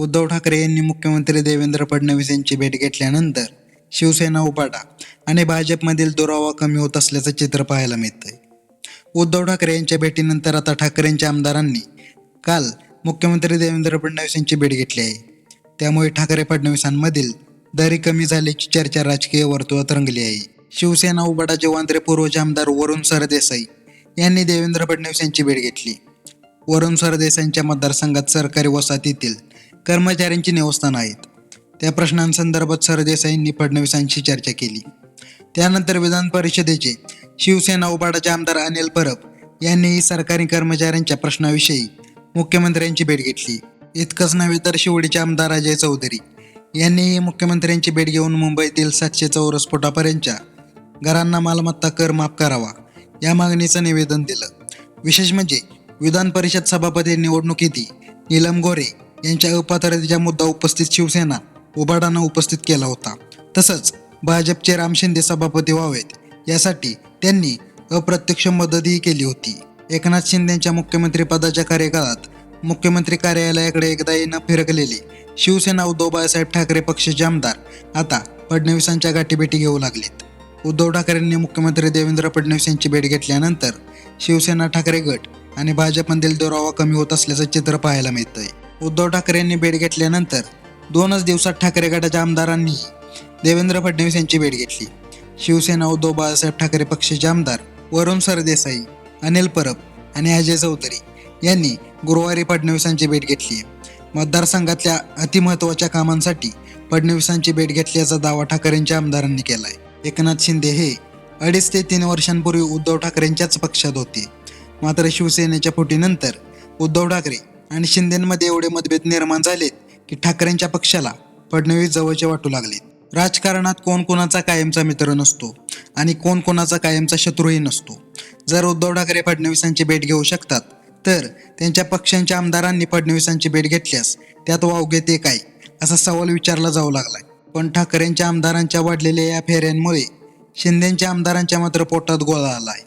उद्धव ठाकरे यांनी मुख्यमंत्री देवेंद्र फडणवीस यांची भेट घेतल्यानंतर शिवसेना उपाटा आणि भाजपमधील दुरावा कमी होत असल्याचं चित्र पाहायला मिळतंय. उद्धव ठाकरे यांच्या भेटीनंतर आता ठाकरेंच्या आमदारांनी काल मुख्यमंत्री देवेंद्र फडणवीस यांची भेट घेतली आहे. त्यामुळे ठाकरे फडणवीसांमधील दरी कमी झाल्याची चर्चा राजकीय वर्तुळात रंगली आहे. शिवसेना उबाडा वांद्रे पूर्वचे आमदार वरुण सरदेसाई यांनी देवेंद्र फडणवीस यांची भेट घेतली. वरुण सरदेसाईंच्या मतदारसंघात सरकारी वसाहतीतील कर्मचाऱ्यांची निवस्थानं आहेत. त्या प्रश्नांसंदर्भात सरदेसाईंनी फडणवीसांशी चर्चा केली. त्यानंतर विधान परिषदेचे शिवसेना उबाडाचे आमदार अनिल परब यांनीही सरकारी कर्मचाऱ्यांच्या प्रश्नाविषयी मुख्यमंत्र्यांची भेट घेतली. इतकंच नव्हे तर शिवडीचे आमदार अजय चौधरी यांनीही मुख्यमंत्र्यांची भेट घेऊन मुंबईतील सातशे चौरस फुटापर्यंतच्या घरांना मालमत्ता कर माफ करावा या मागणीचं निवेदन दिलं. विशेष म्हणजे विधान परिषद सभापती निवडणुकीतही नीलम गोरे यांच्या अपात्रतेचा मुद्दा उपस्थित शिवसेना उबाडानं उपस्थित केला होता. तसंच भाजपचे राम शिंदे सभापती व्हावेत यासाठी त्यांनी अप्रत्यक्ष मदतही केली होती. एकनाथ शिंदेच्या मुख्यमंत्रीपदाच्या कार्यकाळात मुख्यमंत्री कार्यालयाकडे एकदाही न फिरकलेले शिवसेना उद्धव बाळासाहेब ठाकरे पक्षाचे आमदार आता फडणवीसांच्या गाठीभेटी घेऊ लागलेत. उद्धव ठाकरेंनी मुख्यमंत्री देवेंद्र फडणवीस यांची भेट घेतल्यानंतर शिवसेना ठाकरे गट आणि भाजपमधील दुरावा कमी होत असल्याचं चित्र पाहायला मिळतंय. उद्धव ठाकरेंनी भेट घेतल्यानंतर दोनच दिवसात ठाकरे गटाच्या आमदारांनी देवेंद्र फडणवीस यांची भेट घेतली. शिवसेना उद्धव बाळासाहेब ठाकरे पक्षाचे आमदार वरुण सरदेसाई अनिल परब आणि अजय चौधरी यांनी गुरुवारी फडणवीसांची भेट घेतली. मतदारसंघातल्या अतिमहत्वाच्या कामांसाठी फडणवीसांची भेट घेतल्याचा दावा ठाकरेंच्या आमदारांनी केलाय. एकनाथ शिंदे हे अडीच ते तीन वर्षांपूर्वी उद्धव ठाकरेंच्याच पक्षात होते. मात्र शिवसेनेच्या फुटीनंतर उद्धव ठाकरे आणि शिंदेमध्ये एवढे मतभेद निर्माण झालेत की ठाकरेंच्या पक्षाला फडणवीस जवळचे वाटू लागलेत. राजकारणात कोण कोणाचा कायमचा मित्र नसतो आणि कोण कोणाचा कायमचा शत्रूही नसतो. जर उद्धव ठाकरे फडणवीसांची भेट घेऊ शकतात तर त्यांच्या पक्षांच्या आमदारांनी फडणवीसांची भेट घेतल्यास त्यात वाव घेते काय? असा सवाल विचारला जाऊ लागलाय. पण ठाकरेंच्या आमदारांच्या वाढलेल्या या फेऱ्यांमुळे शिंदेच्या आमदारांच्या मात्र पोटात गोळा आलाय.